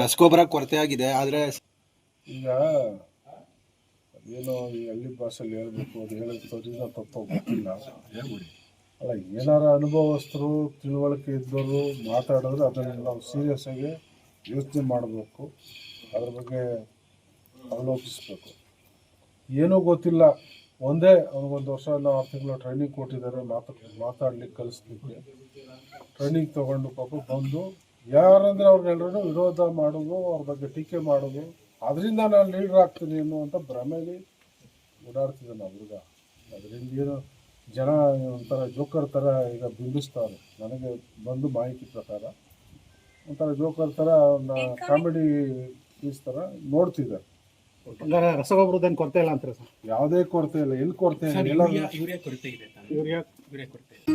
ರಸಗೊಬ್ಬರ ಕೊರತೆ ಆಗಿದೆ, ಆದರೆ ಈಗ ಏನೋ ಈ ಹಳ್ಳಿ ಭಾಷೆಯಲ್ಲಿ ಹೇಳ್ಬೇಕು, ಅದು ಹೇಳೋದ್ರಿಂದ ತಪ್ಪು ಗೊತ್ತಿಲ್ಲ. ಅಲ್ಲ, ಏನಾರ ಅನುಭವಸ್ಥರು, ತಿಳುವಳಿಕೆ ಇದ್ದವರು ಮಾತಾಡಿದ್ರೆ ಅದನ್ನು ನಾವು ಸೀರಿಯಸ್ ಆಗಿ ಯೋಚನೆ ಮಾಡಬೇಕು. ಅದ್ರ ಬಗ್ಗೆ ಅವಲೋಕಿಸ್ಬೇಕು ಏನೂ ಗೊತ್ತಿಲ್ಲ. ಒಂದೇ ಅವ್ನಿಗೊಂದು ವರ್ಷ ಇಲ್ಲ, ಆರು ತಿಂಗಳು ಟ್ರೈನಿಂಗ್ ಕೊಟ್ಟಿದ್ದಾರೆ, ಮಾತು, ಮಾತಾಡ್ಲಿಕ್ಕೆ ಕಲಿಸ್ಲಿಕ್ಕೆ. ಟ್ರೈನಿಂಗ್ ತೊಗೊಂಡು ಪಾಪ ಬಂದು ಯಾರಂದ್ರೆ ಅವ್ರನ್ನೆಲ್ಲರೂ ವಿರೋಧ ಮಾಡೋದು ಅವ್ರ ಬಗ್ಗೆ ಟೀಕೆ ಮಾಡೋದು. ಅದರಿಂದ ನಾನು ಲೀಡರ್ ಆಗ್ತೀನಿ ಅನ್ನುವಂಥ ಭ್ರಮೆಯಲ್ಲಿ ಓಡಾಡ್ತಿದ್ದೆ ನಾವು ಹುಡುಗ ಅದರಿಂದ ಏನು ಜನ ಒಂಥರ ಜೋಕರ್ ಥರ ಈಗ ಬಿಂಬಿಸ್ತಾರೆ. ನನಗೆ ಬಂದು ಮಾಹಿತಿ ಪ್ರಕಾರ ಒಂಥರ ಜೋಕರ್ ಥರ ಅವ್ರನ್ನ ಕಾಮಿಡಿ ಪೀಸ್ ಥರ ನೋಡ್ತಿದ್ದಾರೆ. ಹಂಗಾರೆ ರಸಗೊಬ್ಬರದೇನು ಕೊರತೆ ಇಲ್ಲ ಅಂತಾರೆ ಸರ್? ಯಾವುದೇ ಕೊರತೆ ಇಲ್ಲ. ಎಲ್ಲಿ ಕೊರತೆ ಇಲ್ಲ? ಎಲ್ಲ ಯೂರಿಯಾ ಕೊರತೆ ಇದೆ ತಾನೇ? ಯೂರಿಯಾ? ಯೂರಿಯಾ ಕೊರತೆ ಇದೆ.